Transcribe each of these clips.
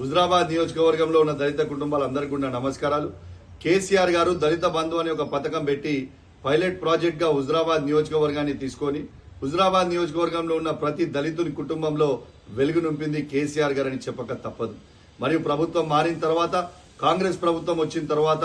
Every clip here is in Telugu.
హుజరాబాద్ నియోజకవర్గంలో ఉన్న దళిత కుటుంబాలందరికీ కూడా నమస్కారాలు. కేసీఆర్ గారు దళిత బంధు అనే ఒక పథకం పెట్టి పైలట్ ప్రాజెక్ట్గా హుజరాబాద్ నియోజకవర్గాన్ని తీసుకొని హుజరాబాద్ నియోజకవర్గంలో ఉన్న ప్రతి దళితుని కుటుంబంలో వెలుగు నింపింది కేసీఆర్ గారని చెప్పక తప్పదు. మరియు ప్రభుత్వం మారిన తర్వాత కాంగ్రెస్ ప్రభుత్వం వచ్చిన తర్వాత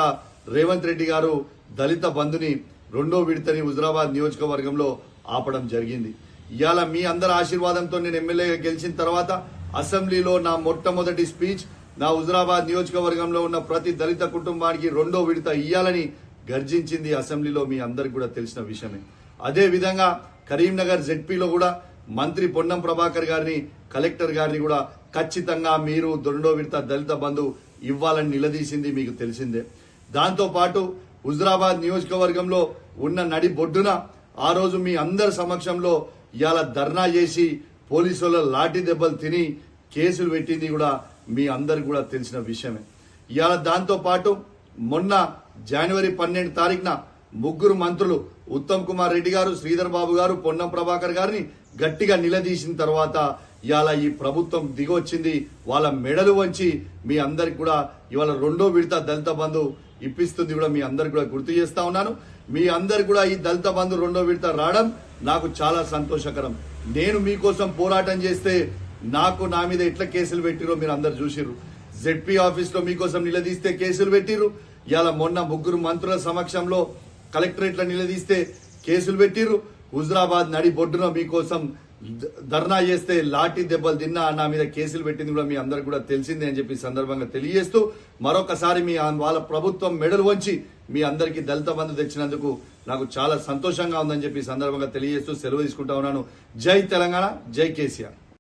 రేవంత్ రెడ్డి గారు దళిత బంధుని రెండో విడతని హుజరాబాద్ నియోజకవర్గంలో ఆపడం జరిగింది. ఇవాళ మీ అందరి ఆశీర్వాదంతో నేను ఎమ్మెల్యేగా గెలిచిన తర్వాత అసెంబ్లీలో నా మొట్టమొదటి స్పీచ్ నా హుజరాబాద్ నియోజకవర్గంలో ఉన్న ప్రతి దళిత కుటుంబానికి రెండో విడత ఇయ్యాలని గర్జించింది అసెంబ్లీలో మీ అందరికి కూడా తెలిసిన విషయమే. అదే విధంగా కరీంనగర్ జెడ్పీలో కూడా మంత్రి పొన్నం ప్రభాకర్ గారిని కలెక్టర్ గారిని కూడా ఖచ్చితంగా మీరు రెండో విడత దళిత బంధు ఇవ్వాలని నిలదీసింది మీకు తెలిసిందే. దాంతోపాటు హుజరాబాద్ నియోజకవర్గంలో ఉన్న నడి బొడ్డున ఆ రోజు మీ అందరి సమక్షంలో ఇవాళ ధర్నా చేసి పోలీసుల లాఠీ దెబ్బలు తిని కేసులు పెట్టింది కూడా మీ అందరికి కూడా తెలిసిన విషయమే. ఇవాళ దాంతో పాటు మొన్న జనవరి పన్నెండు తారీఖున ముగ్గురు మంత్రులు ఉత్తమ్ కుమార్ రెడ్డి గారు శ్రీధర్ బాబు గారు పొన్నం ప్రభాకర్ గారిని గట్టిగా నిలదీసిన తర్వాత ఇవాళ ఈ ప్రభుత్వం దిగొచ్చింది. వాళ్ళ మెడలు వంచి మీ అందరికి కూడా ఇవాళ రెండో విడత దళిత బంధు ఇప్పిస్తుంది కూడా మీ అందరికి కూడా గుర్తు చేస్తా ఉన్నాను. మీ అందరు కూడా ఈ దళిత బంధు రెండో విడత రావడం నాకు చాలా సంతోషకరం. నేను మీకోసం పోరాటం చేస్తే నాకు నా మీద ఎట్లా కేసులు పెట్టిరో మీరు అందరు చూసిర్రు. జెడ్పీ ఆఫీస్లో మీకోసం నిలదీస్తే కేసులు పెట్టిర్రు. ఇలా మొన్న ముగ్గురు మంత్రుల సమక్షంలో కలెక్టరేట్లో నిలదీస్తే కేసులు పెట్టిర్రు. హుజరాబాద్ నడి బొడ్డున మీకోసం ధర్నా చేస్తే లాఠీ దెబ్బలు తిన్నా నా మీద కేసులు పెట్టింది కూడా మీ అందరికి కూడా తెలిసిందే అని చెప్పి సందర్భంగా తెలియజేస్తూ మరొకసారి మీ వాళ్ళ ప్రభుత్వం మెడలు వంచి మీ అందరికీ దళిత బంధు తెచ్చినందుకు నాకు చాలా సంతోషంగా ఉందని చెప్పి సందర్భంగా తెలియజేస్తూ సెలవు తీసుకుంటా ఉన్నాను. జై తెలంగాణ జై కేసీఆర్.